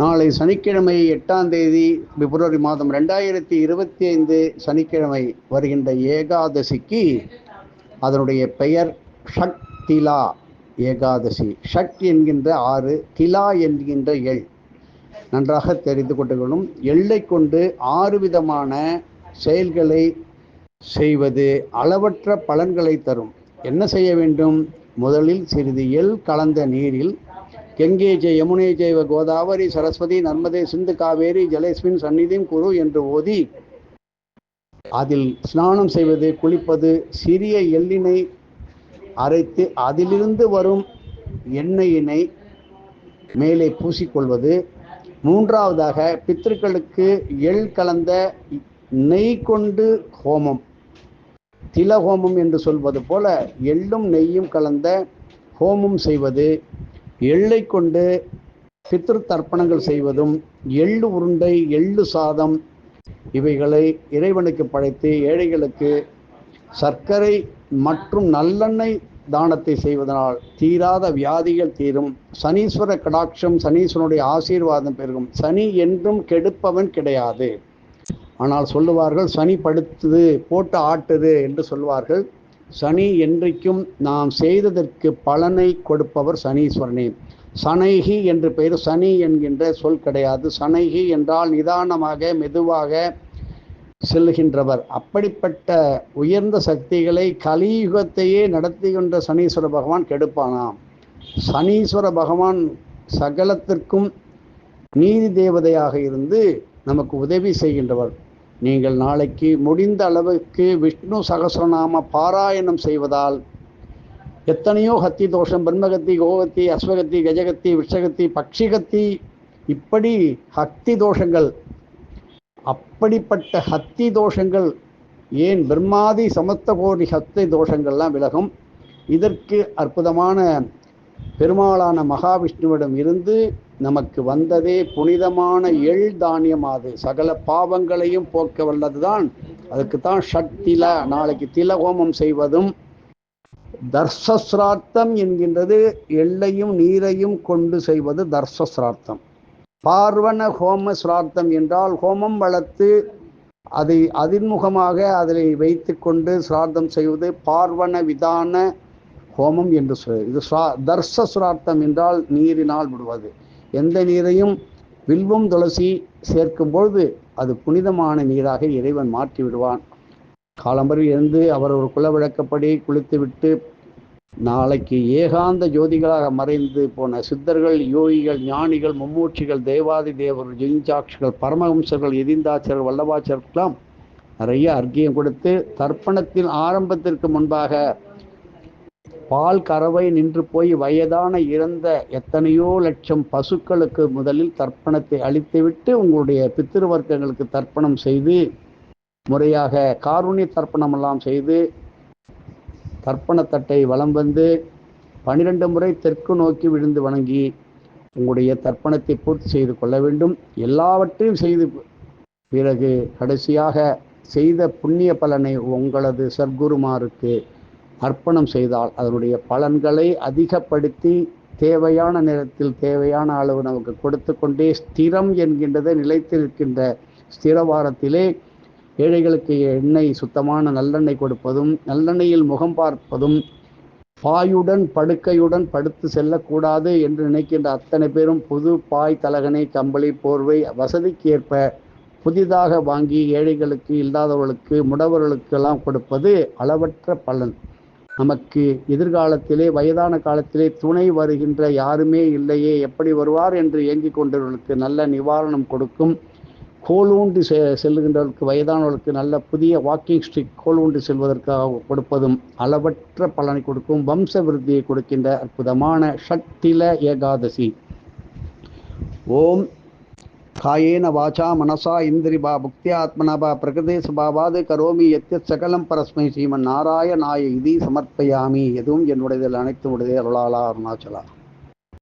நாளை சனிக்கிழமை எட்டாம் தேதி பிப்ரவரி மாதம் ரெண்டாயிரத்தி இருபத்தி ஐந்து சனிக்கிழமை வருகின்ற ஏகாதசிக்கு அதனுடைய பெயர் ஷட் திலா ஏகாதசி. ஷட் என்கின்ற ஆறு திலா என்கின்ற எள் நன்றாக தெரிந்து கொண்டுகளும் எள்ளை கொண்டு ஆறு விதமான செயல்களை செய்வது அளவற்ற பலன்களை தரும். என்ன செய்ய வேண்டும்? முதலில் சிறிது எள் கலந்த நீரில் கெங்கே ஜெய யமுனே ஜெய்வ கோதாவரி சரஸ்வதி நர்மதே சிந்து காவேரி ஜலேஸ்மின் சந்நிதியும் குரு என்று ஓதி அதில் ஸ்நானம் செய்வது குளிப்பது சிறிய எள்ளினை அரைத்து அதிலிருந்து வரும் எண்ணெயினை மேலே பூசிக்கொள்வது. மூன்றாவதாக பித்திருக்களுக்கு எள் கலந்த நெய் கொண்டு ஹோமம். தில ஹோமம் என்று சொல்வது போல எள்ளும் நெய்யும் கலந்த ஹோமம் செய்வது. எள்ளை கொண்டு பித்ரு தர்ப்பணங்கள் செய்வதும் எள்ளு உருண்டை எள்ளு சாதம் இவைகளை இறைவனுக்கு படைத்து ஏழைகளுக்கு சர்க்கரை மற்றும் நல்லெண்ணெய் தானத்தை செய்வதனால் தீராத வியாதிகள் தீரும். சனீஸ்வர கடாட்சம் சனீஸ்வரனுடைய ஆசீர்வாதம் பெருகும். சனி என்றும் கெடுப்பவன் கிடையாது. ஆனால் சொல்லுவார்கள் சனி படுத்துது போட்டு ஆட்டுது என்று சொல்வார்கள் சனி என்றைக்கும் நாம் செய்ததற்கு பலனை கொடுப்பவர் சனீஸ்வரனே. சனைகி என்று பெயர் சனி என்கின்ற சொல் கிடையாது. சனைகி என்றால் நிதானமாக மெதுவாக செல்கின்றவர். அப்படிப்பட்ட உயர்ந்த சக்திகளை கலியுகத்தையே நடத்துகின்ற சனீஸ்வர பகவான் கெடுப்பானாம். சனீஸ்வர பகவான் சகலத்திற்கும் நீதி தேவதையாக இருந்து நமக்கு உதவி செய்கின்றவர். நீங்கள் நாளைக்கு முடிந்த அளவுக்கு விஷ்ணு சகசிரநாம பாராயணம் செய்வதால் எத்தனையோ ஹத்தி தோஷம் பிரம்மகத்தி கோகத்தி அஸ்வகத்தி கஜகத்தி விஷகத்தி பக்ஷிகத்தி இப்படி ஹத்தி தோஷங்கள் அப்படிப்பட்ட ஹத்தி தோஷங்கள் ஏன் பிரம்மாதி சமத்த கோடி ஹத்தி தோஷங்கள்லாம் விலகும்? இதற்கு அற்புதமான பெருமாளான மகாவிஷ்ணுவிடம் இருந்து நமக்கு வந்ததே புனிதமான எள் தானியம் அது. சகல பாவங்களையும் போக்க வல்லதுதான். அதுக்கு தான் ஷட்டில நாளைக்கு திலகோமம் செய்வதும் தர்சஸ்ரார்த்தம் என்கின்றது. எள்ளையும் நீரையும் கொண்டு செய்வது தர்சஸ்ரார்த்தம். பார்வண ஹோம சிரார்த்தம் என்றால் ஹோமம் வளர்த்து அதை அதின்முகமாக அதனை வைத்து கொண்டு சிரார்த்தம் செய்வது பார்வண விதான ஹோமம் என்று சொல் இது ஸ்ரா தர்ச சுரார்த்தம் என்றால் நீரினால் விடுவது. எந்த நீரையும் வில்வம் துளசி சேர்க்கும் பொழுது அது புனிதமான நீராக இறைவன் மாற்றி விடுவான். காலம்பரி இருந்து அவர் ஒரு குல விளக்கப்படி குளித்துவிட்டு நாளைக்கு ஏகாந்த ஜோதிகளாக மறைந்து போன சித்தர்கள் யோகிகள் ஞானிகள் மும்மூர்ச்சிகள் தேவாதி தேவர்கள் ஜெயிஞ்சாட்சிகள் பரமஹம்சர்கள் எதிந்தாச்சர்கள் வல்லபாச்சர்கள்லாம் நிறைய அர்க்கியம் கொடுத்து தர்ப்பணத்தின் ஆரம்பத்திற்கு முன்பாக பால் கறவை நின்று போய் வயதான இறந்த எத்தனையோ லட்சம் பசுக்களுக்கு முதலில் தர்ப்பணத்தை அளித்துவிட்டு உங்களுடைய பித்திருவர்க்கங்களுக்கு தர்ப்பணம் செய்து முறையாக காருண்ய தர்ப்பணம் எல்லாம் செய்து தர்ப்பணத்தட்டை வலம் வந்து பனிரெண்டு முறை தெற்கு நோக்கி விழுந்து வணங்கி உங்களுடைய தர்ப்பணத்தை பூர்த்தி செய்து கொள்ள வேண்டும். எல்லாவற்றையும் செய்து பிறகு கடைசியாக செய்த புண்ணிய பலனை உங்களது சர்க்குருமாருக்கு அர்ப்பணம் செய்தால் அதனுடைய பலன்களை அதிகப்படுத்தி தேவையான நேரத்தில் தேவையான அளவு நமக்கு கொடுத்து கொண்டே ஸ்திரம் என்கின்றதை நிலைத்திருக்கின்ற ஸ்திரவாரத்திலே ஏழைகளுக்கு எண்ணெய் சுத்தமான நல்லெண்ணெய் கொடுப்பதும் நல்லெண்ணெயில் முகம் பார்ப்பதும் பாயுடன் படுக்கையுடன் படுத்து செல்லக்கூடாது என்று நினைக்கின்ற அத்தனை பேரும் புது பாய் தலகனை கம்பளி போர்வை வசதிக்கு ஏற்ப புதிதாக வாங்கி ஏழைகளுக்கு இல்லாதவர்களுக்கு முடவர்களுக்கெல்லாம் கொடுப்பது அளவற்ற பலன். நமக்கு எதிர்காலத்திலே வயதான காலத்திலே துணை வருகின்ற யாருமே இல்லையே எப்படி வருவார் என்று இயங்கிக் கொண்டவர்களுக்கு நல்ல நிவாரணம் கொடுக்கும். கோலூண்டி செ செல்லுகின்றவர்களுக்கு வயதானவர்களுக்கு நல்ல புதிய வாக்கிங் ஸ்டிக் கோலூண்டி செல்வதற்காக கொடுப்பதும் அளவற்ற பலனை கொடுக்கும். வம்ச விருத்தியை கொடுக்கின்ற அற்புதமான ஷட்டில ஏகாதசி. ஓம் காயேன வாச்சா மனசா இந்திரிபா புக்தியாத்மனபா பிரகிருதே சுபாவாது கரோமி எத்திய சகலம் பரஸ்மை ஸ்ரீமன் நாராயணாய இதி சமர்ப்பயாமி. எதுவும் என்னுடையதில் அனைத்து உடையதே அருளாளா அருணாச்சலா.